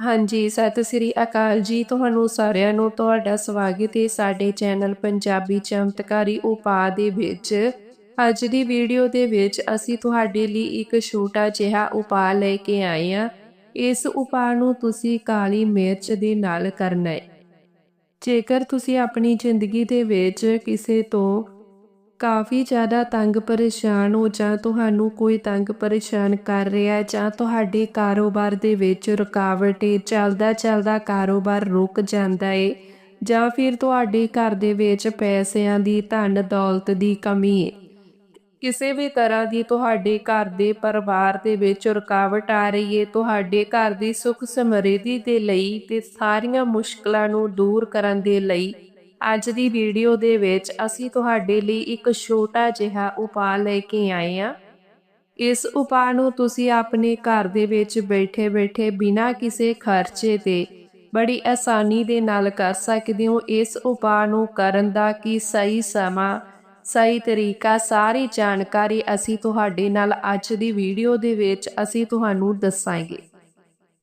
ਹਾਂਜੀ, ਸਤਿ ਸ੍ਰੀ ਅਕਾਲ ਜੀ। ਤੁਹਾਨੂੰ ਸਾਰਿਆਂ ਨੂੰ ਤੁਹਾਡਾ ਸਵਾਗਤ ਹੈ ਸਾਡੇ ਚੈਨਲ ਪੰਜਾਬੀ ਚਮਤਕਾਰੀ ਉਪਾਅ ਦੇ ਵਿੱਚ। ਅੱਜ ਦੀ ਵੀਡੀਓ ਦੇ ਵਿੱਚ ਅਸੀਂ ਤੁਹਾਡੇ ਲਈ ਇੱਕ ਛੋਟਾ ਜਿਹਾ ਉਪਾਅ ਲੈ ਕੇ ਆਏ ਹਾਂ। ਇਸ ਉਪਾਅ ਨੂੰ ਤੁਸੀਂ ਕਾਲੀ ਮਿਰਚ ਦੇ ਨਾਲ ਕਰਨਾ ਹੈ। ਜੇਕਰ ਤੁਸੀਂ ਆਪਣੀ ਜ਼ਿੰਦਗੀ ਦੇ ਵਿੱਚ ਕਿਸੇ ਤੋਂ ਕਾਫੀ ਜ਼ਿਆਦਾ ਤੰਗ ਪਰੇਸ਼ਾਨ ਹੋ ਜਾਂ ਤੁਹਾਨੂੰ ਕੋਈ ਤੰਗ ਪਰੇਸ਼ਾਨ ਕਰ ਰਿਹਾ ਹੈ ਜਾਂ ਤੁਹਾਡੇ ਕਾਰੋਬਾਰ ਦੇ ਵਿੱਚ ਰੁਕਾਵਟ ਹੈ, ਚੱਲਦਾ ਚੱਲਦਾ ਕਾਰੋਬਾਰ ਰੁਕ ਜਾਂਦਾ ਹੈ ਜਾਂ ਫਿਰ ਤੁਹਾਡੇ ਘਰ ਦੇ ਵਿੱਚ ਪੈਸਿਆਂ ਦੀ ਧਨ ਦੌਲਤ ਦੀ ਕਮੀ ਹੈ। ਕਿਸੇ ਵੀ ਤਰ੍ਹਾਂ ਦੀ ਤੁਹਾਡੇ ਘਰ ਦੇ ਪਰਿਵਾਰ ਦੇ ਵਿੱਚ ਰੁਕਾਵਟ ਆ ਰਹੀ ਹੈ, ਤੁਹਾਡੇ ਘਰ ਦੀ ਸੁਖ ਸਮਰਿੱਧੀ ਦੇ ਲਈ ਤੇ ਸਾਰੀਆਂ ਮੁਸ਼ਕਲਾਂ ਨੂੰ ਦੂਰ ਕਰਨ ਦੇ ਲਈ ਅੱਜ ਦੀ ਵੀਡੀਓ ਦੇ ਵਿੱਚ ਅਸੀਂ ਤੁਹਾਡੇ ਲਈ ਇੱਕ ਛੋਟਾ ਜਿਹਾ ਉਪਾਅ ਲੈ ਕੇ ਆਏ ਹਾਂ। ਇਸ ਉਪਾਅ ਨੂੰ ਤੁਸੀਂ ਆਪਣੇ ਘਰ ਦੇ ਵਿੱਚ ਬੈਠੇ-ਬੈਠੇ ਬਿਨਾਂ ਕਿਸੇ ਖਰਚੇ ਦੇ ਬੜੀ ਆਸਾਨੀ ਦੇ ਨਾਲ ਕਰ ਸਕਦੇ ਹੋ। ਇਸ ਉਪਾਅ ਨੂੰ ਕਰਨ ਦਾ ਕੀ ਸਹੀ ਸਮਾਂ, ਸਹੀ ਤਰੀਕਾ, ਸਾਰੀ ਜਾਣਕਾਰੀ ਅਸੀਂ ਤੁਹਾਡੇ ਨਾਲ ਅੱਜ ਦੀ ਵੀਡੀਓ ਦੇ ਵਿੱਚ ਅਸੀਂ ਤੁਹਾਨੂੰ ਦੱਸਾਂਗੇ।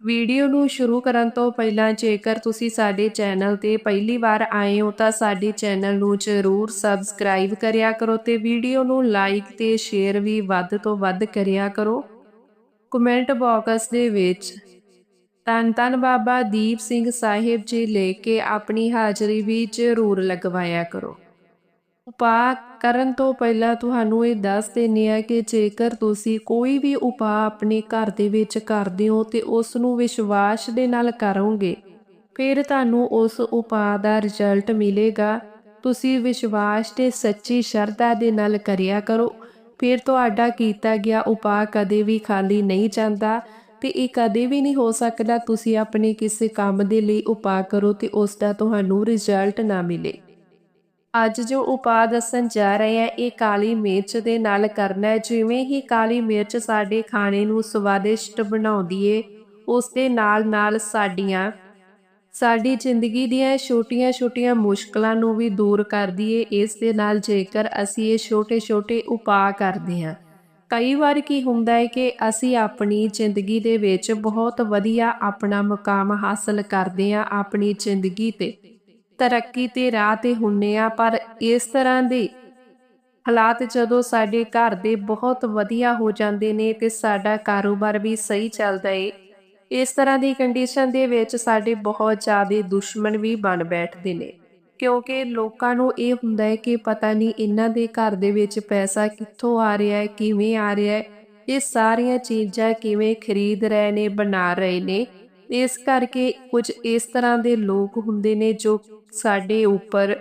ਵੀਡੀਓ ਨੂੰ ਸ਼ੁਰੂ ਕਰਨ ਤੋਂ ਪਹਿਲਾਂ ਜੇਕਰ ਤੁਸੀਂ ਸਾਡੇ ਚੈਨਲ ਤੇ ਪਹਿਲੀ ਵਾਰ ਆਏ ਹੋ ਤਾਂ ਸਾਡੇ ਚੈਨਲ ਨੂੰ ਜ਼ਰੂਰ ਸਬਸਕ੍ਰਾਈਬ ਕਰਿਆ ਕਰੋ ਤੇ ਵੀਡੀਓ ਨੂੰ ਲਾਈਕ ਤੇ ਸ਼ੇਅਰ ਵੀ ਵੱਧ ਤੋਂ ਵੱਧ ਕਰਿਆ ਕਰੋ। ਕਮੈਂਟ ਬਾਕਸ ਦੇ ਵਿੱਚ ਤਨ ਤਨ ਬਾਬਾ ਦੀਪ ਸਿੰਘ ਸਾਹਿਬ ਜੀ ਲੈ ਕੇ ਆਪਣੀ ਹਾਜ਼ਰੀ ਵੀ ਜ਼ਰੂਰ ਲਗਵਾਇਆ ਕਰੋ। ਉਪਾਅ ਕਰਨ ਤੋਂ ਪਹਿਲਾਂ ਤੁਹਾਨੂੰ ਇਹ ਦੱਸ ਦੇਣੀ ਹੈ ਕਿ ਜੇਕਰ ਤੁਸੀਂ ਕੋਈ ਵੀ ਉਪਾਅ ਆਪਣੇ ਘਰ ਦੇ ਵਿੱਚ ਕਰਦੇ ਹੋ ਤੇ ਉਸ ਨੂੰ ਵਿਸ਼ਵਾਸ ਦੇ ਨਾਲ ਕਰੋਗੇ, ਫਿਰ ਤੁਹਾਨੂੰ ਉਸ ਉਪਾਅ ਦਾ ਰਿਜ਼ਲਟ ਮਿਲੇਗਾ। ਤੁਸੀਂ ਵਿਸ਼ਵਾਸ ਤੇ ਸੱਚੀ ਸ਼ਰਧਾ ਦੇ ਨਾਲ ਕਰਿਆ ਕਰੋ। ਫਿਰ ਤੁਹਾਡਾ ਕੀਤਾ ਗਿਆ ਉਪਾਅ ਕਦੇ ਵੀ ਖਾਲੀ ਨਹੀਂ ਜਾਂਦਾ ਤੇ ਇਹ ਕਦੇ ਵੀ ਨਹੀਂ ਹੋ ਸਕਦਾ ਤੁਸੀਂ ਆਪਣੇ ਕਿਸੇ ਕੰਮ ਦੇ ਲਈ ਉਪਾਅ ਕਰੋ ਤੇ ਉਸ ਦਾ ਤੁਹਾਨੂੰ ਰਿਜ਼ਲਟ ਨਾ ਮਿਲੇ। ਅੱਜ ਜੋ ਉਪਾਅ ਦੱਸਣ ਜਾ ਰਹੇ ਹਾਂ, ਇਹ ਕਾਲੀ ਮਿਰਚ ਦੇ ਨਾਲ ਕਰਨਾ ਹੈ। ਜਿਵੇਂ ਹੀ ਕਾਲੀ ਮਿਰਚ ਸਾਡੇ ਖਾਣੇ ਨੂੰ ਸਵਾਦਿਸ਼ਟ ਬਣਾਉਂਦੀ ਏ, ਉਸ ਦੇ ਨਾਲ ਨਾਲ ਸਾਡੀਆਂ, ਸਾਡੀ ਜ਼ਿੰਦਗੀ ਦੀਆਂ ਛੋਟੀਆਂ-ਛੋਟੀਆਂ ਮੁਸ਼ਕਲਾਂ ਨੂੰ ਵੀ ਦੂਰ ਕਰਦੀ ਏ। ਇਸ ਦੇ ਨਾਲ ਜੇਕਰ ਅਸੀਂ ਇਹ ਛੋਟੇ-ਛੋਟੇ ਉਪਾਅ ਕਰਦੇ ਹਾਂ, ਕਈ ਵਾਰ ਕੀ ਹੁੰਦਾ ਹੈ ਕਿ ਅਸੀਂ ਆਪਣੀ ਜ਼ਿੰਦਗੀ ਦੇ ਵਿੱਚ ਬਹੁਤ ਵਧੀਆ ਆਪਣਾ ਮੁਕਾਮ ਹਾਸਲ ਕਰਦੇ ਹਾਂ ਆਪਣੀ ਜ਼ਿੰਦਗੀ ਤੇ। ਤਰੱਕੀ ਤੇ ਰਾਹ ਤੇ ਹੁੰਨੇ ਆ, ਪਰ ਇਸ ਤਰ੍ਹਾਂ ਦੇ ਹਾਲਾਤ ਜਦੋਂ ਸਾਡੇ ਘਰ ਦੇ ਬਹੁਤ ਵਧੀਆ ਹੋ ਜਾਂਦੇ ਨੇ ਤੇ ਸਾਡਾ ਕਾਰੋਬਾਰ ਵੀ ਸਹੀ ਚੱਲਦਾ ਏ, ਇਸ ਤਰ੍ਹਾਂ ਦੀ ਕੰਡੀਸ਼ਨ ਦੇ ਵਿੱਚ ਸਾਡੇ ਬਹੁਤ ਜ਼ਿਆਦਾ ਦੁਸ਼ਮਣ ਵੀ ਬਣ ਬੈਠਦੇ ਨੇ। ਕਿਉਂਕਿ ਲੋਕਾਂ ਨੂੰ ਇਹ ਹੁੰਦਾ ਹੈ ਕਿ ਪਤਾ ਨਹੀਂ ਇਹਨਾਂ ਦੇ ਘਰ ਦੇ ਵਿੱਚ ਪੈਸਾ ਕਿੱਥੋਂ ਆ ਰਿਹਾ ਹੈ ਕਿਵੇਂ ਆ ਰਿਹਾ ਹੈ ਇਹ ਸਾਰੀਆਂ ਚੀਜ਼ਾਂ ਕਿਵੇਂ ਖਰੀਦ ਰਹੇ ਨੇ, ਬਣਾ ਰਹੇ ਨੇ ਇਸ ਕਰਕੇ ਕੁਝ ਇਸ ਤਰ੍ਹਾਂ ਦੇ ਲੋਕ ਹੁੰਦੇ ਨੇ ਜੋ ਸਾਡੇ ਉੱਪਰ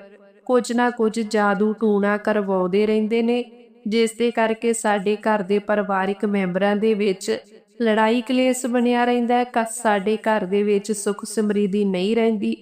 ਕੁਝ ਨਾ ਕੁਝ ਜਾਦੂ ਟੂਣਾ ਕਰਵਾਉਂਦੇ ਰਹਿੰਦੇ ਨੇ, ਜਿਸ ਦੇ ਕਰਕੇ ਸਾਡੇ ਘਰ ਦੇ ਪਰਿਵਾਰਿਕ ਮੈਂਬਰਾਂ ਦੇ ਵਿੱਚ ਲੜਾਈ ਕਲੇਸ਼ ਬਣਿਆ ਰਹਿੰਦਾ ਹੈ ਸਾਡੇ ਘਰ ਦੇ ਵਿੱਚ ਸੁੱਖ ਸਮਰਿੱਧੀ ਨਹੀਂ ਰਹਿੰਦੀ।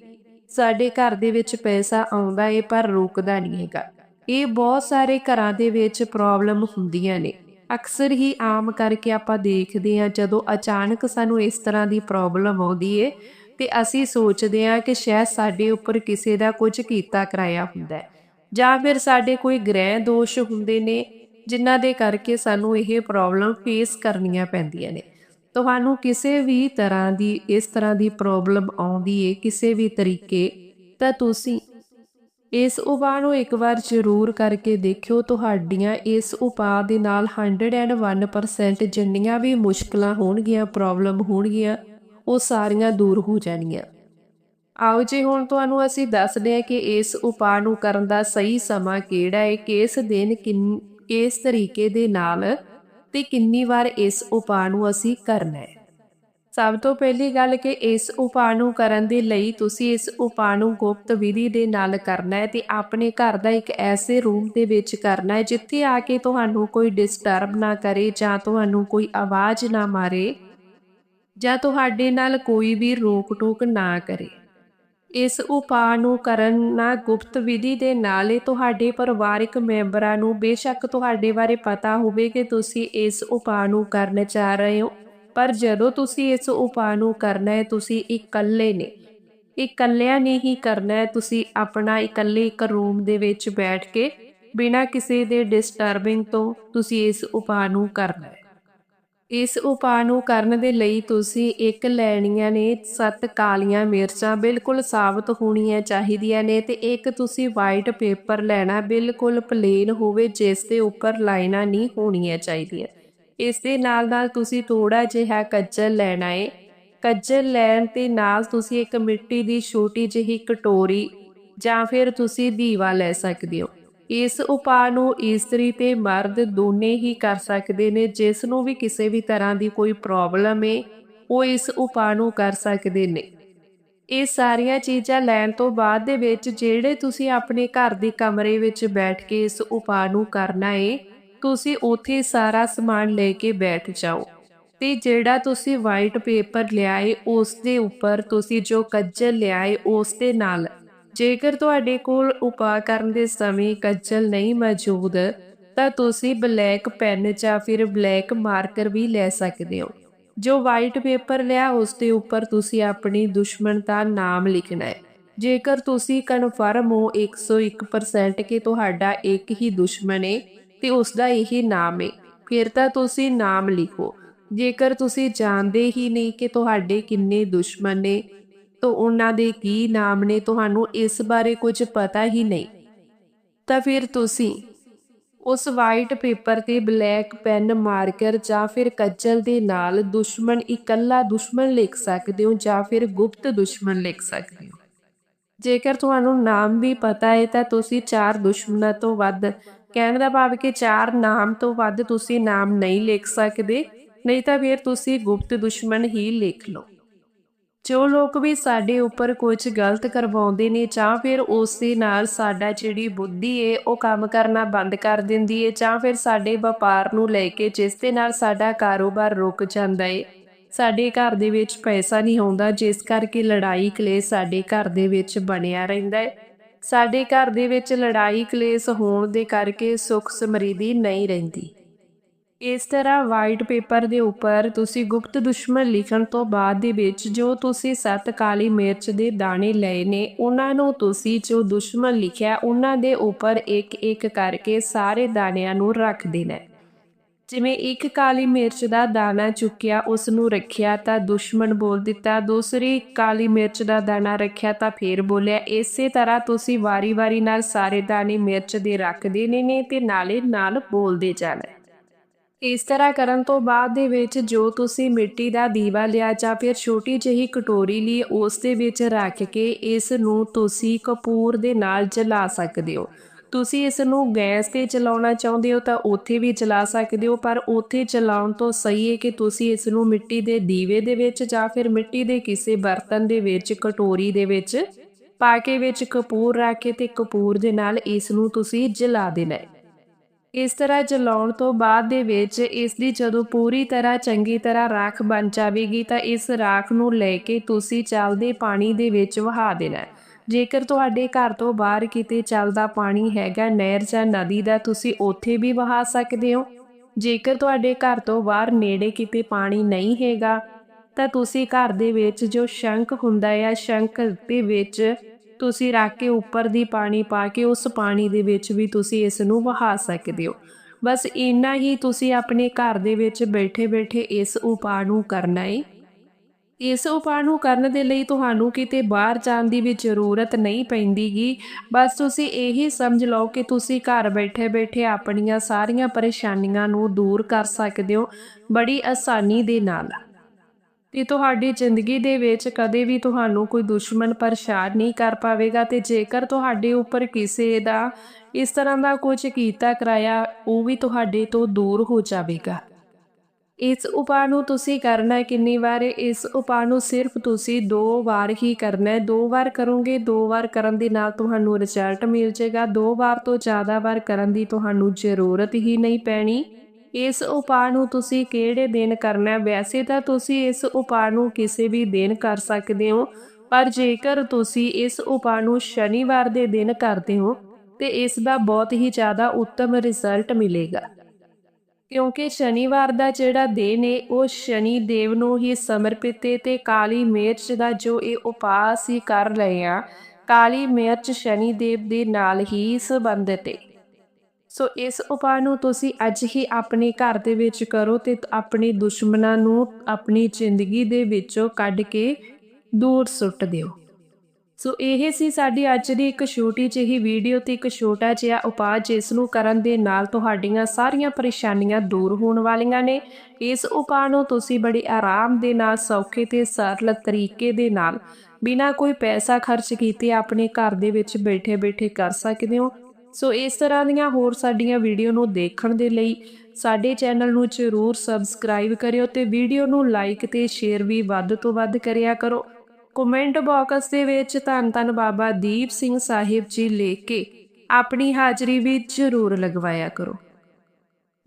ਸਾਡੇ ਘਰ ਦੇ ਵਿੱਚ ਪੈਸਾ ਆਉਂਦਾ ਏ, ਪਰ ਰੁਕਦਾ ਨਹੀਂ ਹੈਗਾ। ਇਹ ਬਹੁਤ ਸਾਰੇ ਘਰਾਂ ਦੇ ਵਿੱਚ ਪ੍ਰੋਬਲਮ ਹੁੰਦੀਆਂ ਨੇ। ਅਕਸਰ ਹੀ ਆਮ ਕਰਕੇ ਆਪਾਂ ਦੇਖਦੇ ਹਾਂ ਜਦੋਂ ਅਚਾਨਕ ਸਾਨੂੰ ਇਸ ਤਰ੍ਹਾਂ ਦੀ ਪ੍ਰੋਬਲਮ ਆਉਂਦੀ ਏ ਤੇ ਅਸੀਂ ਸੋਚਦੇ ਹਾਂ ਕਿ ਸ਼ਾਇਦ ਸਾਡੇ ਉੱਪਰ ਕਿਸੇ ਦਾ ਕੁਝ ਕੀਤਾ ਕਰਾਇਆ ਹੁੰਦਾ ਹੈ ਜਾਂ ਫਿਰ ਸਾਡੇ ਕੋਈ ਗ੍ਰਹਿ ਦੋਸ਼ ਹੁੰਦੇ ਨੇ ਜਿਨ੍ਹਾਂ ਦੇ ਕਰਕੇ ਸਾਨੂੰ ਇਹ ਪ੍ਰੋਬਲਮ ਫੇਸ ਕਰਨੀਆਂ ਪੈਂਦੀਆਂ ਨੇ। ਤੁਹਾਨੂੰ ਕਿਸੇ ਵੀ ਤਰ੍ਹਾਂ ਦੀ ਇਸ ਤਰ੍ਹਾਂ ਦੀ ਪ੍ਰੋਬਲਮ ਆਉਂਦੀ ਏ, ਕਿਸੇ ਵੀ ਤਰੀਕੇ, ਤਾਂ ਤੁਸੀਂ ਇਸ ਉਪਾਅ ਨੂੰ ਇੱਕ ਵਾਰ ਜ਼ਰੂਰ ਕਰਕੇ ਦੇਖਿਓ, ਤੁਹਾਡੀਆਂ ਇਸ ਉਪਾਅ ਦੇ ਨਾਲ 101% ਜਿੰਨੀਆਂ ਵੀ ਮੁਸ਼ਕਲਾਂ ਹੋਣਗੀਆਂ ਪ੍ਰੋਬਲਮ ਹੋਣਗੀਆਂ, ਉਹ ਸਾਰੀਆਂ ਦੂਰ ਹੋ ਜਾਣਗੀਆਂ ਆਓ ਜੀ, ਹੁਣ ਤੁਹਾਨੂੰ ਅਸੀਂ ਦੱਸਦੇ ਹਾਂ ਕਿ ਇਸ ਉਪਾਅ ਨੂੰ ਕਰਨ ਦਾ ਸਹੀ ਸਮਾਂ ਕਿਹੜਾ ਹੈ, ਕਿਸ ਦਿਨ ਕਿਸ ਤਰੀਕੇ ਦੇ ਨਾਲ ਤੇ ਕਿੰਨੀ ਵਾਰ ਇਸ ਉਪਾਅ ਨੂੰ ਅਸੀਂ ਕਰਨਾ ਹੈ। ਸਭ ਤੋਂ ਪਹਿਲੀ ਗੱਲ ਕਿ ਇਸ ਉਪਾਅ ਨੂੰ ਕਰਨ ਦੇ ਲਈ ਤੁਸੀਂ ਇਸ ਉਪਾਅ ਨੂੰ ਗੁਪਤ ਵਿਧੀ ਦੇ ਨਾਲ ਕਰਨਾ ਹੈ ਤੇ ਆਪਣੇ ਘਰ ਦਾ ਇੱਕ ਐਸੇ ਰੂਮ ਦੇ ਵਿੱਚ ਕਰਨਾ ਹੈ ਜਿੱਥੇ ਆ ਕੇ ਤੁਹਾਨੂੰ ਕੋਈ ਡਿਸਟਰਬ ਨਾ ਕਰੇ ਜਾਂ ਤੁਹਾਨੂੰ ਕੋਈ ਆਵਾਜ਼ ਨਾ ਮਾਰੇ ਜਾਂ ਤੁਹਾਡੇ ਨਾਲ ਕੋਈ ਵੀ ਰੋਕ ਟੋਕ ਨਾ ਕਰੇ। ਇਸ ਉਪਾਅ ਨੂੰ ਕਰਨ ਨਾਲ ਗੁਪਤ ਵਿਧੀ ਦੇ ਨਾਲ ਹੀ ਤੁਹਾਡੇ ਪਰਿਵਾਰਕ ਮੈਂਬਰਾਂ ਨੂੰ ਬੇਸ਼ੱਕ ਤੁਹਾਡੇ ਬਾਰੇ ਪਤਾ ਹੋਵੇ ਕਿ ਤੁਸੀਂ ਇਸ ਉਪਾਅ ਨੂੰ ਕਰਨ ਚਾਹ ਰਹੇ ਹੋ। ਪਰ ਜਦੋਂ ਤੁਸੀਂ ਇਸ ਉਪਾਅ ਨੂੰ ਕਰਨਾ ਹੈ, ਤੁਸੀਂ ਇਕੱਲੇ ਨੇ। ਇਕੱਲਿਆਂ ਨੇ ਹੀ ਕਰਨਾ ਹੈ, ਤੁਸੀਂ ਆਪਣਾ ਇਕੱਲੇ ਇੱਕ ਰੂਮ ਦੇ ਵਿੱਚ ਬੈਠ ਕੇ ਬਿਨਾਂ ਕਿਸੇ ਦੇ ਡਿਸਟਰਬਿੰਗ ਤੋਂ ਤੁਸੀਂ ਇਸ ਉਪਾਅ ਨੂੰ ਕਰਨਾ ਹੈ। ਇਸ ਉਪਾਅ ਨੂੰ ਕਰਨ ਦੇ ਲਈ ਤੁਸੀਂ ਇੱਕ ਲੈਣੀਆਂ ਨੇ ਸੱਤ ਕਾਲੀਆਂ ਮਿਰਚਾਂ, ਬਿਲਕੁਲ ਸਾਬਤ ਹੋਣੀਆਂ ਚਾਹੀਦੀਆਂ ਨੇ ਤੇ ਇੱਕ ਤੁਸੀਂ ਵਾਈਟ ਪੇਪਰ ਲੈਣਾ, ਬਿਲਕੁਲ ਪਲੇਨ ਹੋਵੇ, ਜਿਸ ਦੇ ਉੱਪਰ ਲਾਈਨਾਂ ਨਹੀਂ ਹੋਣੀਆਂ ਚਾਹੀਦੀਆਂ। ਇਸ ਦੇ ਨਾਲ ਨਾਲ ਤੁਸੀਂ ਥੋੜਾ ਜਿਹਾ ਕੱਜਲ ਲੈਣਾ ਏ ਕੱਜਲ ਲੈਣ ਤੇ ਨਾਲ ਤੁਸੀਂ ਇੱਕ ਮਿੱਟੀ ਦੀ ਛੋਟੀ ਜਿਹੀ ਕਟੋਰੀ ਜਾਂ ਫਿਰ ਤੁਸੀਂ ਦੀਵਾ ਲੈ ਸਕਦੇ ਹੋ। ਇਸ ਉਪਾਅ ਨੂੰ ਇਸਤਰੀ ਤੇ ਮਰਦ ਦੋਨੇ ਹੀ ਕਰ ਸਕਦੇ ਨੇ, ਜਿਸ ਨੂੰ ਵੀ ਕਿਸੇ ਵੀ ਤਰ੍ਹਾਂ ਦੀ ਕੋਈ ਪ੍ਰੋਬਲਮ ਏ, ਉਹ ਇਸ ਉਪਾਅ ਨੂੰ ਕਰ ਸਕਦੇ ਨੇ। ਇਹ ਸਾਰੀਆਂ ਚੀਜ਼ਾਂ ਲੈਣ ਤੋਂ ਬਾਅਦ ਦੇ ਵਿੱਚ ਜਿਹੜੇ ਤੁਸੀਂ ਆਪਣੇ ਘਰ ਦੇ ਕਮਰੇ ਵਿੱਚ ਬੈਠ ਕੇ ਇਸ ਉਪਾਅ ਨੂੰ ਕਰਨਾ ਏ ਤੁਸੀਂ ਉੱਥੇ ਸਾਰਾ ਸਮਾਨ ਲੈ ਕੇ ਬੈਠ ਜਾਓ। ਤੇ ਜਿਹੜਾ ਤੁਸੀਂ ਵਾਈਟ ਪੇਪਰ ਲਿਆਏ, ਉਸ ਦੇ ਉੱਪਰ ਤੁਸੀਂ ਜੋ ਕੱਜਲ ਲਿਆਏ, ਉਸ ਦੇ ਨਾਲ। ਜੇਕਰ ਤੁਹਾਡੇ ਕੋਲ ਉਪਾਅ ਕਰਨ ਦੇ ਸਮੇਂ ਕੱਜਲ ਨਹੀਂ ਮੌਜੂਦ, ਤਾਂ ਤੁਸੀਂ ਬਲੈਕ ਪੈਨ ਜਾਂ ਫਿਰ ਬਲੈਕ ਮਾਰਕਰ ਵੀ ਲੈ ਸਕਦੇ ਹੋ। ਜੋ ਵਾਈਟ ਪੇਪਰ ਲਿਆ, ਉਸ ਦੇ ਉੱਪਰ ਤੁਸੀਂ ਆਪਣੀ ਦੁਸ਼ਮਣ ਦਾ ਨਾਮ ਲਿਖਣਾ ਹੈ। ਜੇਕਰ ਤੁਸੀਂ ਕਨਫਰਮ ਹੋ 101% ਕਿ ਤੁਹਾਡਾ ਇੱਕ ਹੀ ਦੁਸ਼ਮਣ ਹੈ ਤੇ ਉਸ ਦਾ ਇਹੀ ਨਾਮ ਹੈ ਫਿਰ ਤਾਂ ਤੁਸੀਂ ਨਾਮ ਲਿਖੋ। ਜੇਕਰ ਤੁਸੀਂ ਜਾਣਦੇ ਹੀ ਨਹੀਂ ਕਿ ਤੁਹਾਡੇ ਕਿੰਨੇ ਦੁਸ਼ਮਣ ਨੇ, ਤਾਂ ਉਹਨਾਂ ਦੇ ਕੀ ਨਾਮ ਨੇ ਤੁਹਾਨੂੰ ਇਸ ਬਾਰੇ ਕੁਝ ਪਤਾ ਹੀ ਨਹੀਂ। ਤਾਂ ਫਿਰ ਤੁਸੀਂ ਉਸ ਵਾਈਟ ਪੇਪਰ ਤੇ ਬਲੈਕ ਪੈਨ ਮਾਰਕਰ ਜਾਂ ਫਿਰ ਕੱਜਲ ਦੇ ਨਾਲ ਦੁਸ਼ਮਣ, ਇਕੱਲਾ ਦੁਸ਼ਮਣ ਲਿਖ ਸਕਦੇ ਹੋ ਜਾਂ ਫਿਰ ਗੁਪਤ ਦੁਸ਼ਮਣ ਲਿਖ ਸਕਦੇ ਹੋ। ਜੇਕਰ ਤੁਹਾਨੂੰ ਨਾਮ ਵੀ ਪਤਾ ਹੈ ਤਾਂ ਤੁਸੀਂ ਚਾਰ ਦੁਸ਼ਮਣਾਂ ਤੋਂ ਵੱਧ ਕਹਿਣ ਦਾ ਭਾਵ ਕਿ ਚਾਰ ਨਾਮ ਤੋਂ ਵੱਧ ਤੁਸੀਂ ਨਾਮ ਨਹੀਂ ਲਿਖ ਸਕਦੇ, ਨਹੀਂ ਤਾਂ ਫਿਰ ਤੁਸੀਂ ਗੁਪਤ ਦੁਸ਼ਮਣ ਹੀ ਲਿਖ ਲਓ। ਜੋ ਲੋਕ ਵੀ ਸਾਡੇ ਉੱਪਰ ਕੁਝ ਗਲਤ ਕਰਵਾਉਂਦੇ ਨੇ ਜਾਂ ਫਿਰ ਉਸ ਦੇ ਨਾਲ ਸਾਡਾ ਜਿਹੜੀ ਬੁੱਧੀ ਏ, ਉਹ ਕੰਮ ਕਰਨਾ ਬੰਦ ਕਰ ਦਿੰਦੀ ਏ ਜਾਂ ਫਿਰ ਸਾਡੇ ਵਪਾਰ ਨੂੰ ਲੈ ਕੇ ਜਿਸ ਦੇ ਨਾਲ ਸਾਡਾ ਕਾਰੋਬਾਰ ਰੁਕ ਜਾਂਦਾ ਏ, ਸਾਡੇ ਘਰ ਦੇ ਵਿੱਚ ਪੈਸਾ ਨਹੀਂ ਆਉਂਦਾ, ਜਿਸ ਕਰਕੇ ਲੜਾਈ ਕਲੇ ਸਾਡੇ ਘਰ ਦੇ ਵਿੱਚ ਬਣਿਆ ਰਹਿੰਦਾ ਏ। ਸਾਡੇ ਘਰ ਦੇ ਵਿੱਚ ਲੜਾਈ ਕਲੇਸ਼ ਹੋਣ ਦੇ ਕਰਕੇ ਸੁੱਖ ਸਮਰਿੱਧੀ ਨਹੀਂ ਰਹਿੰਦੀ। ਇਸ ਤਰ੍ਹਾਂ ਵਾਈਟ ਪੇਪਰ ਦੇ ਉੱਪਰ ਤੁਸੀਂ ਗੁਪਤ ਦੁਸ਼ਮਣ ਲਿਖਣ ਤੋਂ ਬਾਅਦ ਦੇ ਵਿੱਚ ਜੋ ਤੁਸੀਂ ਸੱਤ ਕਾਲੀ ਮਿਰਚ ਦੇ ਦਾਣੇ ਲਏ ਨੇ, ਉਹਨਾਂ ਨੂੰ ਤੁਸੀਂ ਜੋ ਦੁਸ਼ਮਣ ਲਿਖਿਆ, ਉਹਨਾਂ ਦੇ ਉੱਪਰ ਇੱਕ ਇੱਕ ਕਰਕੇ ਸਾਰੇ ਦਾਣਿਆਂ ਨੂੰ ਰੱਖ ਦੇਣਾ ਜਿਵੇਂ ਇੱਕ ਕਾਲੀ ਮਿਰਚ ਦਾ ਦਾਣਾ ਚੁੱਕਿਆ ਉਸ ਨੂੰ ਰੱਖਿਆ ਤਾਂ ਦੁਸ਼ਮਣ ਬੋਲ ਦਿੱਤਾ। ਦੂਸਰੀ ਕਾਲੀ ਮਿਰਚ ਦਾ ਦਾਣਾ ਰੱਖਿਆ ਤਾਂ ਫੇਰ ਬੋਲਿਆ, ਇਸੇ ਤਰ੍ਹਾਂ ਤੁਸੀਂ ਵਾਰੀ-ਵਾਰੀ ਨਾਲ ਸਾਰੇ ਦਾਣੇ ਮਿਰਚ ਦੇ ਰੱਖਦੇ ਦੇਣੇ ਨੇ ਤੇ ਨਾਲੇ ਨਾਲ ਬੋਲਦੇ ਜਾਣਾ। ਇਸ ਤਰ੍ਹਾਂ ਕਰਨ ਤੋਂ ਬਾਅਦ ਦੇ ਵਿੱਚ ਜੋ ਤੁਸੀਂ ਮਿੱਟੀ ਦਾ ਦੀਵਾ ਲਿਆ ਜਾਂ ਫਿਰ ਛੋਟੀ ਜਿਹੀ ਕਟੋਰੀ ਲਈ, ਉਸ ਦੇ ਵਿੱਚ ਰੱਖ ਕੇ ਇਸ ਨੂੰ ਤੁਸੀਂ ਕਪੂਰ ਦੇ ਨਾਲ ਜਲਾ ਸਕਦੇ ਹੋ। ਤੁਸੀਂ ਇਸ ਨੂੰ ਗੈਸ ਤੇ ਚਲਾਉਣਾ ਚਾਹੁੰਦੇ ਹੋ ਤਾਂ ਉੱਥੇ ਵੀ ਚਲਾ ਸਕਦੇ ਹੋ, ਪਰ ਉੱਥੇ ਚਲਾਉਣ ਤੋਂ ਸਹੀ ਹੈ ਕਿ ਤੁਸੀਂ ਇਸ ਨੂੰ ਮਿੱਟੀ ਦੇ ਦੀਵੇ ਦੇ ਵਿੱਚ ਜਾਂ ਫਿਰ ਮਿੱਟੀ ਦੇ ਕਿਸੇ ਬਰਤਨ ਦੇ ਵਿੱਚ, ਕਟੋਰੀ ਦੇ ਵਿੱਚ ਪਾ ਕੇ ਵਿੱਚ ਕਪੂਰ ਰੱਖ ਕੇ ਤੇ ਕਪੂਰ ਦੇ ਨਾਲ ਇਸ ਨੂੰ ਤੁਸੀਂ ਜਲਾ ਦੇਣਾ ਹੈ। ਇਸ ਤਰ੍ਹਾਂ ਜਲਾਉਣ ਤੋਂ ਬਾਅਦ ਦੇ ਵਿੱਚ ਇਸ ਦੀ ਜਦੋਂ ਪੂਰੀ ਤਰ੍ਹਾਂ ਚੰਗੀ ਤਰ੍ਹਾਂ ਰਾਖ ਬਣ ਜਾਵੇਗੀ ਤਾਂ ਇਸ ਰਾਖ ਨੂੰ ਲੈ ਕੇ ਤੁਸੀਂ ਚੱਲਦੇ ਪਾਣੀ ਦੇ ਵਿੱਚ ਵਹਾ ਦੇਣਾ ਜੇਕਰ ਤੁਹਾਡੇ ਘਰ ਤੋਂ ਬਾਹਰ ਕਿਤੇ ਚੱਲਦਾ ਪਾਣੀ ਹੈਗਾ ਨਹਿਰ ਜਾਂ ਨਦੀ ਦਾ, ਤੁਸੀਂ ਉੱਥੇ ਵੀ ਵਹਾ ਸਕਦੇ ਹੋ। ਜੇਕਰ ਤੁਹਾਡੇ ਘਰ ਤੋਂ ਬਾਹਰ ਨੇੜੇ ਕਿਤੇ ਪਾਣੀ ਨਹੀਂ ਹੈਗਾ, ਤਾਂ ਤੁਸੀਂ ਘਰ ਦੇ ਵਿੱਚ ਜੋ ਸ਼ੰਕ ਹੁੰਦਾ ਹੈ ਸ਼ੰਕ ਦੇ ਵਿੱਚ ਤੁਸੀਂ ਰੱਖ ਕੇ ਉੱਪਰ ਦੀ ਪਾਣੀ ਪਾ ਕੇ, ਉਸ ਪਾਣੀ ਦੇ ਵਿੱਚ ਵੀ ਤੁਸੀਂ ਇਸ ਨੂੰ ਵਹਾ ਸਕਦੇ ਹੋ। ਬਸ ਇੰਨਾ ਹੀ ਤੁਸੀਂ ਆਪਣੇ ਘਰ ਦੇ ਵਿੱਚ ਬੈਠੇ-ਬੈਠੇ ਇਸ ਉਪਾਅ ਨੂੰ ਕਰਨਾ ਹੈ ਇਸ ਉਪਾਅ ਨੂੰ ਕਰਨ ਦੇ ਲਈ ਤੁਹਾਨੂੰ ਕਿਤੇ ਬਾਹਰ ਜਾਣ ਦੀ ਵੀ ਜ਼ਰੂਰਤ ਨਹੀਂ ਪੈਂਦੀਗੀ। ਬਸ ਤੁਸੀਂ ਇਹੀ ਸਮਝ ਲਓ ਕਿ ਤੁਸੀਂ ਘਰ ਬੈਠੇ-ਬੈਠੇ ਆਪਣੀਆਂ ਸਾਰੀਆਂ ਪਰੇਸ਼ਾਨੀਆਂ ਨੂੰ ਦੂਰ ਕਰ ਸਕਦੇ ਹੋ ਬੜੀ ਆਸਾਨੀ ਦੇ ਨਾਲ। ਤੇ ਤੁਹਾਡੀ ਜ਼ਿੰਦਗੀ ਦੇ ਵਿੱਚ ਕਦੇ ਵੀ ਤੁਹਾਨੂੰ ਕੋਈ ਦੁਸ਼ਮਣ ਪਰੇਸ਼ਾਨ ਨਹੀਂ ਕਰ ਪਾਵੇਗਾ ਤੇ ਜੇਕਰ ਤੁਹਾਡੇ ਉੱਪਰ ਕਿਸੇ ਦਾ ਇਸ ਤਰ੍ਹਾਂ ਦਾ ਕੁਝ ਕੀਤਾ ਕਰਾਇਆ ਉਹ ਵੀ ਤੁਹਾਡੇ ਤੋਂ ਦੂਰ ਹੋ ਜਾਵੇਗਾ। ਇਸ ਉਪਾਅ ਨੂੰ ਤੁਸੀਂ ਕਰਨਾ ਹੈ ਕਿੰਨੀ ਵਾਰ? ਇਸ ਉਪਾਅ ਨੂੰ ਸਿਰਫ ਤੁਸੀਂ ਦੋ ਵਾਰ ਹੀ ਕਰਨਾ ਹੈ। ਦੋ ਵਾਰ ਕਰੋਗੇ, ਦੋ ਵਾਰ ਕਰਨ ਦੇ ਨਾਲ ਤੁਹਾਨੂੰ ਰਿਜ਼ਲਟ ਮਿਲ ਜਾਏਗਾ। ਦੋ ਵਾਰ ਤੋਂ ਜ਼ਿਆਦਾ ਵਾਰ ਕਰਨ ਦੀ ਤੁਹਾਨੂੰ ਜ਼ਰੂਰਤ ਹੀ ਨਹੀਂ ਪੈਣੀ। ਇਸ ਉਪਾਅ ਨੂੰ ਤੁਸੀਂ ਕਿਹੜੇ ਦਿਨ ਕਰਨਾ ਹੈ? ਵੈਸੇ ਤਾਂ ਤੁਸੀਂ ਇਸ ਉਪਾਅ ਨੂੰ ਕਿਸੇ ਵੀ ਦਿਨ ਕਰ ਸਕਦੇ ਹੋ, ਪਰ ਜੇਕਰ ਤੁਸੀਂ ਇਸ ਉਪਾਅ ਨੂੰ ਸ਼ਨੀਵਾਰ ਦੇ ਦਿਨ ਕਰਦੇ ਹੋ, ਤੇ ਇਸ ਦਾ ਬਹੁਤ ਹੀ ਜ਼ਿਆਦਾ ਉੱਤਮ ਰਿਜ਼ਲਟ ਮਿਲੇਗਾ। ਕਿਉਂਕਿ ਸ਼ਨੀਵਾਰ ਦਾ ਜਿਹੜਾ ਦਿਨ ਹੈ ਉਹ ਸ਼ਨੀ ਦੇਵ ਨੂੰ ਹੀ ਸਮਰਪਿਤ ਹੈ ਤੇ ਕਾਲੀ ਮਿਰਚ ਦਾ ਜੋ ਇਹ ਉਪਾਅ ਅਸੀਂ ਕਰ ਰਹੇ ਹਾਂ ਕਾਲੀ ਮਿਰਚ ਸ਼ਨੀ ਦੇਵ ਦੇ ਨਾਲ ਹੀ ਸੰਬੰਧਿਤ ਹੈ ਸੋ ਇਸ ਉਪਾਅ ਨੂੰ ਤੁਸੀਂ ਅੱਜ ਹੀ ਆਪਣੇ ਘਰ ਦੇ ਵਿੱਚ ਕਰੋ ਤੇ ਆਪਣੇ ਦੁਸ਼ਮਣਾਂ ਨੂੰ ਆਪਣੀ ਜ਼ਿੰਦਗੀ ਦੇ ਵਿੱਚੋਂ ਕੱਢ ਕੇ ਦੂਰ ਸੁੱਟ ਦਿਓ। ਸੋ ਇਹ ਸੀ ਸਾਡੀ ਅੱਜ ਦੀ ਇੱਕ ਛੋਟੀ ਜਿਹੀ ਵੀਡੀਓ ਤੇ ਇੱਕ ਛੋਟਾ ਜਿਹਾ ਉਪਾਅ ਜਿਸ ਨੂੰ ਕਰਨ ਦੇ ਨਾਲ ਤੁਹਾਡੀਆਂ ਸਾਰੀਆਂ ਪਰੇਸ਼ਾਨੀਆਂ ਦੂਰ ਹੋਣ ਵਾਲੀਆਂ ਨੇ। ਇਸ ਉਪਾਅ ਨੂੰ ਤੁਸੀਂ ਬੜੇ ਆਰਾਮ ਦੇ ਨਾਲ, ਸੌਖੇ ਤੇ ਸਰਲ ਤਰੀਕੇ ਦੇ ਨਾਲ ਬਿਨਾਂ ਕੋਈ ਪੈਸਾ ਖਰਚ ਕੀਤੇ ਆਪਣੇ ਘਰ ਦੇ ਵਿੱਚ ਬੈਠੇ-ਬੈਠੇ ਕਰ ਸਕਦੇ ਹੋ। ਸੋ ਇਸ ਤਰ੍ਹਾਂ ਦੀਆਂ ਹੋਰ ਸਾਡੀਆਂ ਵੀਡੀਓ ਨੂੰ ਦੇਖਣ ਦੇ ਲਈ ਸਾਡੇ ਚੈਨਲ ਨੂੰ ਜ਼ਰੂਰ ਸਬਸਕ੍ਰਾਈਬ ਕਰਿਓ ਤੇ ਵੀਡੀਓ ਨੂੰ ਲਾਈਕ ਤੇ ਸ਼ੇਅਰ ਵੀ ਵੱਧ ਤੋਂ ਵੱਧ ਕਰਿਆ ਕਰੋ। ਕਮੈਂਟ ਬਾਕਸ ਦੇ ਵਿੱਚ ਧੰਨ ਧੰਨ ਬਾਬਾ ਦੀਪ ਸਿੰਘ ਸਾਹਿਬ ਜੀ ਲਿਖ ਕੇ ਆਪਣੀ ਹਾਜ਼ਰੀ ਵੀ ਜ਼ਰੂਰ ਲਗਵਾਇਆ ਕਰੋ।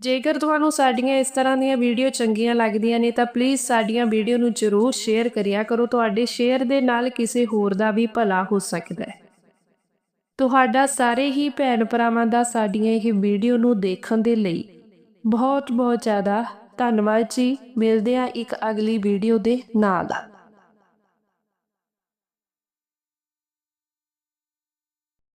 ਜੇਕਰ ਤੁਹਾਨੂੰ ਸਾਡੀਆਂ ਇਸ ਤਰ੍ਹਾਂ ਦੀਆਂ ਵੀਡੀਓ ਚੰਗੀਆਂ ਲੱਗਦੀਆਂ ਨੇ ਤਾਂ ਪਲੀਜ਼ ਸਾਡੀਆਂ ਵੀਡੀਓ ਨੂੰ ਜ਼ਰੂਰ ਸ਼ੇਅਰ ਕਰਿਆ ਕਰੋ, ਤੁਹਾਡੇ ਸ਼ੇਅਰ ਦੇ ਨਾਲ ਕਿਸੇ ਹੋਰ ਦਾ ਵੀ ਭਲਾ ਹੋ ਸਕਦਾ ਹੈ। ਤੁਹਾਡਾ ਸਾਰੇ ਹੀ ਭੈਣ ਭਰਾਵਾਂ ਦਾ ਸਾਡੀਆਂ ਇਹ ਵੀਡੀਓ ਨੂੰ ਦੇਖਣ ਦੇ ਲਈ ਬਹੁਤ ਬਹੁਤ ਜ਼ਿਆਦਾ ਧੰਨਵਾਦ ਜੀ। ਮਿਲਦੇ ਆ ਇੱਕ ਅਗਲੀ ਵੀਡੀਓ ਦੇ ਨਾਲ।